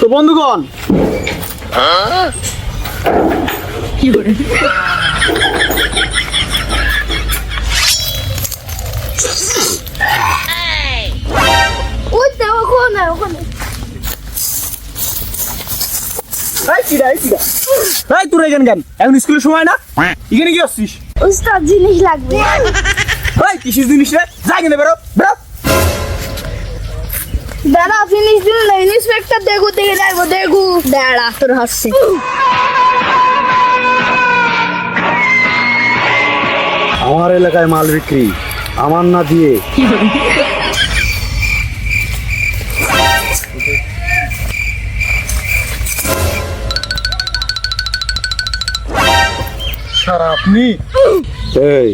তো বন্ধুগণ ওই তো ওখানে ওখানে এই কিরা এই কিরা এই তোর এখানে কেন? এখন স্কুলের সময় না? এখানে কি আসছিস? উস্তাদ জিনিস লাগবে। এই কিসের জিনিস রে? যা এখানে বেরো। বেরো। দাঁড়া ফিনিশ দিল না ইন্সপেক্টর দেখু দেখে যাব দেখু। দাঁড়া তোর হাসছে। আমার এলাকায় মাল বিক্রি আমার না দিয়ে। স্যার আপনি? এই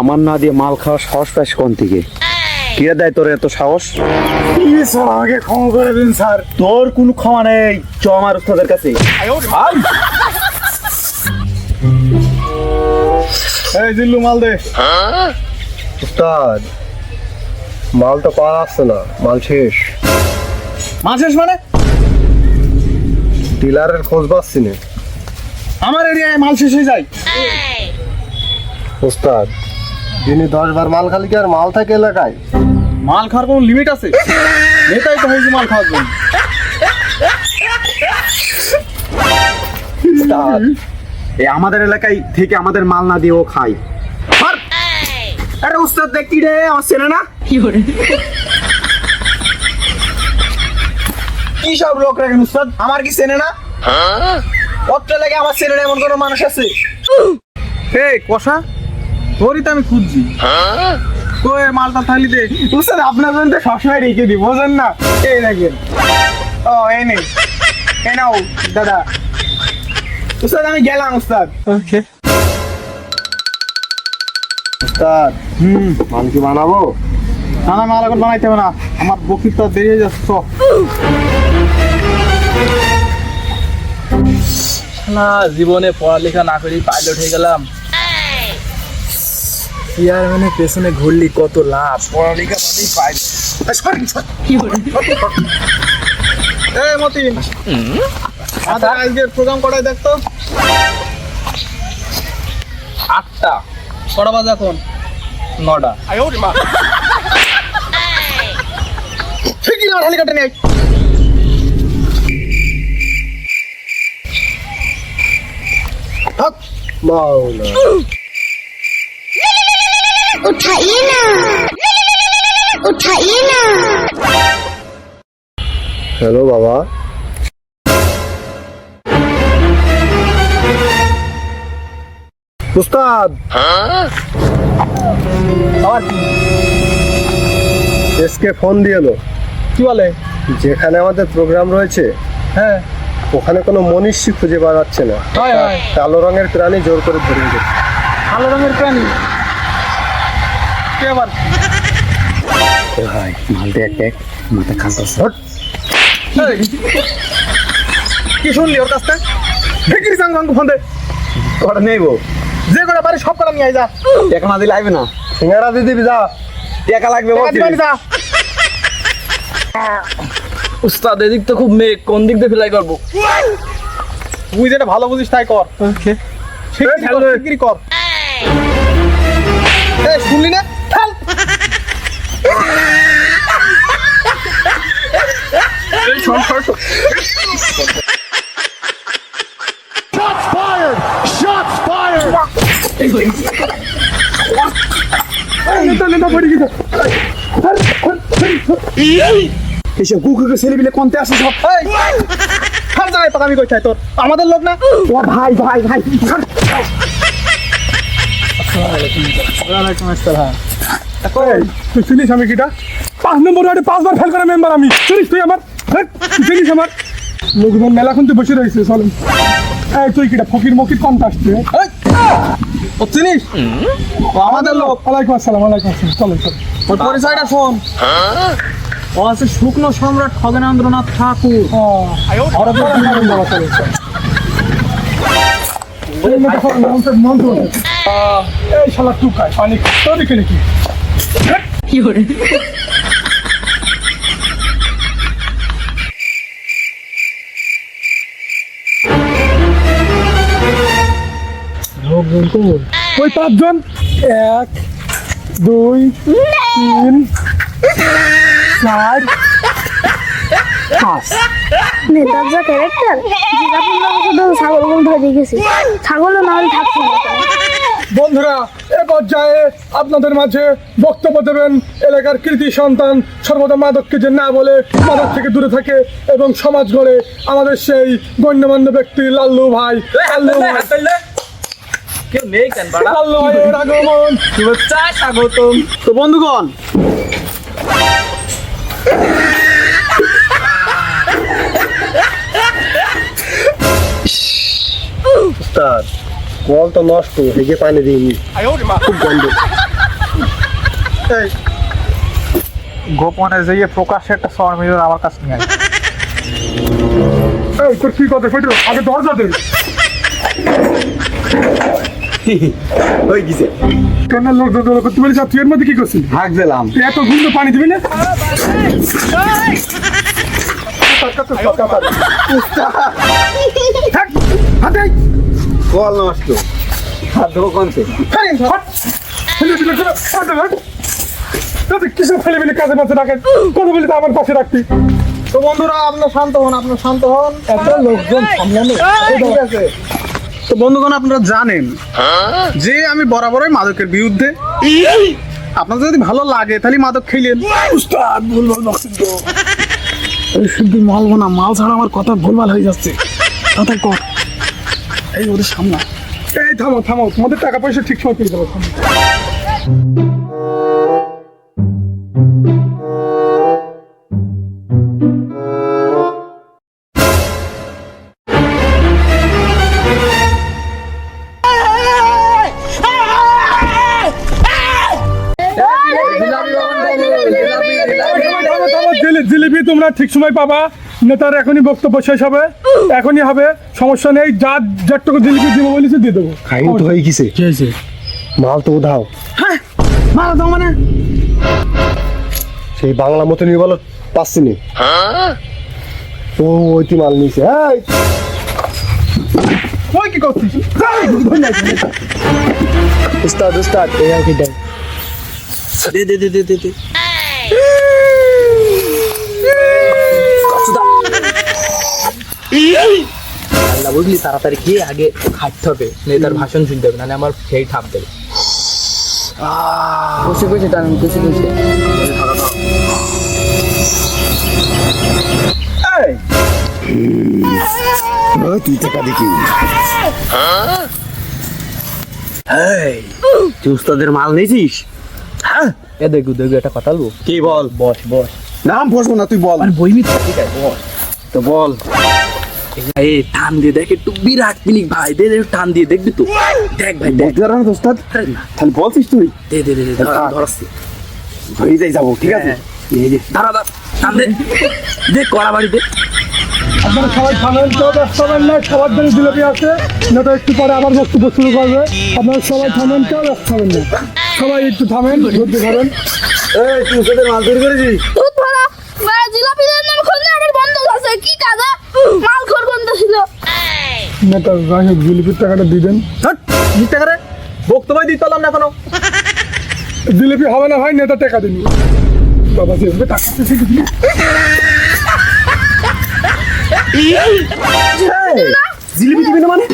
আমার না দিয়ে মাল খাওয়ার সাহস পাস কোন থেকে? কে দেয় তোর এত সাহস? আমাকে ক্ষমা করে দিন স্যার। তোর কোনো ক্ষমা নেই চ আমার উস্তাদের কাছে। এই জিল্লু মাল দে। উস্তাদ মাল তো পাওয়া যাচ্ছে না মাল শেষ। মাল শেষ মানে? ডিলারের খোঁজ পাচ্ছি না। আমার এরিয়ায় মাল শেষ হয়ে যায়। উস্তাদ দিনে দশ বার মাল খালি কি আর মাল থাকে এলাকায়? মাল খাওয়ার কোনো লিমিট আছে? এটাই তো হয়েছে মাল খাওয়ার জন্য। এই আমাদের এলাকায় থেকে আমাদের মাল না দিয়ে ও খায়। আরে উস্তাদ দেখ কি রে আমার চেনে না? কি সব লোক রাখেন উস্তাদ? আমার কি চেনে না? পত্র লাগে আমার চেনে না এমন কোনো মানুষ আছে। হে কষা। তোরই তো আমি খুঁজছি। কই মালটা থালি দে। উস্তাদ আপনার জন্য তো সবসময় রেখে দিই বোঝেন না? এই দেখেন। ও এই নেই এই নাও দাদা। উস্তাদ আমি গেলাম উস্তাদ। ওকে। উস্তাদ হুম। মাল কি বানাবো? না না মাল এখন বানাইতে হবে না। আমার বক্তৃতা দেরি হয়ে যাচ্ছে না জীবনে পড়ালেখা না করি পাইলট হয়ে গেলাম। চেয়ারম্যানের পেছনে ঘুরলি কত লাভ? পড়ালেখা বাদেই পাইলট এই মতিন। আমাদের আজকের প্রোগ্রাম কটায় দেখতো আটটা। কটা বাজে এখন? নটা। ঠিকই না হেলিকপ্টার নেই মাওলা। उठाइए ना उठाइए ना হ্যালো বাবা উস্তাদ আবার কি এসকে ফোন দিয়ে এলো কি বলে যেখানে আমাদের প্রোগ্রাম রয়েছে হ্যাঁ ওখানে কোনো মনীষী খুঁজে পাওয়া যাচ্ছে না হয়, হয়। কালো রঙের প্রাণী জোর করে ধরে গেছে কালো রঙের প্রাণী কে আবার। ভাই মাল দেখ দেখ মাথা খাস এই, কি শুনলি ওর কাছ থেকে? দেখি সঙ্গ সঙ্গ ফোন দে। কটা নেইবো যে করে পারি সব কটা নিয়ে আয় যা। টাকা না দিলে আইবে না। সিঙ্গারা দিয়ে দিবি যা। টাকা লাগবে যা। উস্তাদ এদিক তো খুব মেঘ। কোন দিক দিয়ে ফ্লাই করব? তুই যেটা ভালো বুঝিস তাই কর। শিগগিরি কর, শুনলি না? নেতা, নেতা, পড়ে গেছে। এসব গুকুকে ছেলে বিলে কোনতে আসে সব ছাড় জায়গায় পাকামি করছে তোর। আমাদের লোক না? ও ভাই ভাই ভাই। ওয়ালাইকুম আসসালাম। তুই চিনিস আমি কিটা? পাঁচ নম্বর ওয়ার্ডে পাঁচবার ফেল করা মেম্বার আমি। চিনিস তুই আমার? চিনিস আমার? লোকজন মেলা খুনতে বসে রয়েছে চলেন এই তুই কিটা? ফকির মকির কম আসছে ও চিনিস? আমাদের লোক। ওয়ালাইকুম আসসালাম ওয়ালাইকুম আসসালাম। চলেন চলেন ওর পরিচয়টা শোন। ও আছে শুকনো সম্রাট খগেন্দ্রনাথ ঠাকুর। এই শালা টুকায় পানি তোর দিকে নাকি পাঁচজন? এক দুই তিন চার পাঁচ। নেতার যা ক্যারেক্টার ছাগল ধরে গেছে থাকছে বন্ধুরা এ পর্যায়ে আপনাদের মাঝে বক্তব্য দেবেন এলাকার কৃতি সন্তান সর্বদা মাদককে যে না বলে মাদক থেকে দূরে থাকে এবং সমাজ গড়ে আমাদের সেই গণ্যমান্য ব্যক্তি লাল্লু ভাই। লাল্লু ভাই। কেউ নেই কেন বাড়া? লাল্লু ভাইয়ের আগমন। শুভেচ্ছা স্বাগতম। তো বন্ধুগণ কল তো নষ্ট হেগে পানি দিইনি খুব গন্ধ গোপনে যেয়ে প্রকাশ্যে একটা শহর আমার কাছে নিয়ে। এই তোর কি কথা ফেটো আগে দরজা দে হয়ে গেছে কেন লোক লোক বলিস আর তুই এর মধ্যে কি করছিস হাঁক দিলাম তুই এত গুন্ড পানি দিবি না। কল নষ্ট হাত ধোবো কিসব ফেলে ফেলে রাখেন কথা বলি তো আমার পাশে তো বন্ধুরা আপনার শান্ত হন আপনার শান্ত হন। এত লোকজন সামলানো ঠিক আছে। তো বন্ধুগণ আপনারা জানেন যে আমি বরাবরই মাদকের বিরুদ্ধে। আপনাদের যদি ভালো লাগে তাহলে মাদক খেলেন। উস্তাদ ভুলভাল শুধু মালবো না মাল ছাড়া আমার কথা ভুলভাল হয়ে যাচ্ছে। তাতে কর। এই ওদের সামনা এই থামো থামো তোমাদের টাকা পয়সা ঠিক সময় পেয়ে যাব জিলিপি তোমরা ঠিক সময় পাবা নেতার এখনই বক্তব্য শেষ হবে। এখনই হবে। সমস্যা নেই। যা যারটুকু জিলিপি দিব বলেছে দিয়ে দেবো। খাইন তো হয়ে গেছে। মাল তো উধাও। হ্যাঁ মাল দাও মানে। সেই বাংলা মতো নিয়ে বলো পাচ্ছি নি। ও ওইটি মাল নিছে এই! ওই কি করছিস? উস্তাদ উস্তাদ এই আর কি দেন দে দে দে দে দে। আল্লাহ বুঝলি তাড়াতাড়ি গিয়ে আগে খাইতে হবে নেতার ভাষণ শুনতে হবে নাহলে আমার সেই ঠাপ দেবে বসে বসে টানুন বসে বসে। তুই টাকা দেখি তুই উস্তাদের মাল নিয়েছিস? হ্যাঁ? এ দেখু দেখু একটা কথা বলব। কি বল? বস বস। নাম বসবো না তুই বল। মানে বইমি ঠিক আছে। বস। তো বল। এই টান দিয়ে দেখ একটু বিরাট পিনিক ভাই দে দে টান দিয়ে দেখবি তো। দেখ ভাই দেখ। না। তাহলে বলছিস তুই? দে দে দে ধর- ধরাচ্ছি। হয়ে যাই যাব ঠিক আছে? এই যে। দাঁড়া দাঁড়া টান দে। দে কড়া বাড়ি দে। আপনারা সবাই থামেন কেউ ব্যস্ত হবেন না সবার জন্য জিলিপি আছে। নেতা একটু পরে আবার বক্তব্য শুরু করবে। আপনারা সবাই থামেন কেউ ব্যস্ত হবেন না। সবাই একটু থামেন ধৈর্য ধরেন। এই তুই মাল চুরি করেছিস? ভরা মা জিলাপি দেন নাম খুললে আমার বন্ধ আছে কি কাজে মাল খোর বন্ধ ছিল নেতা যাই হোক জিলিপির টাকাটা দিবেন মিথ্যা করে বক্তব্য দিতে পারলাম না এখনও। জিলিপি হবে না ভাই নেতা টাকা দিন। বাবা যে টাকা তো শিখেছি জিলিপি দিবি না মানে?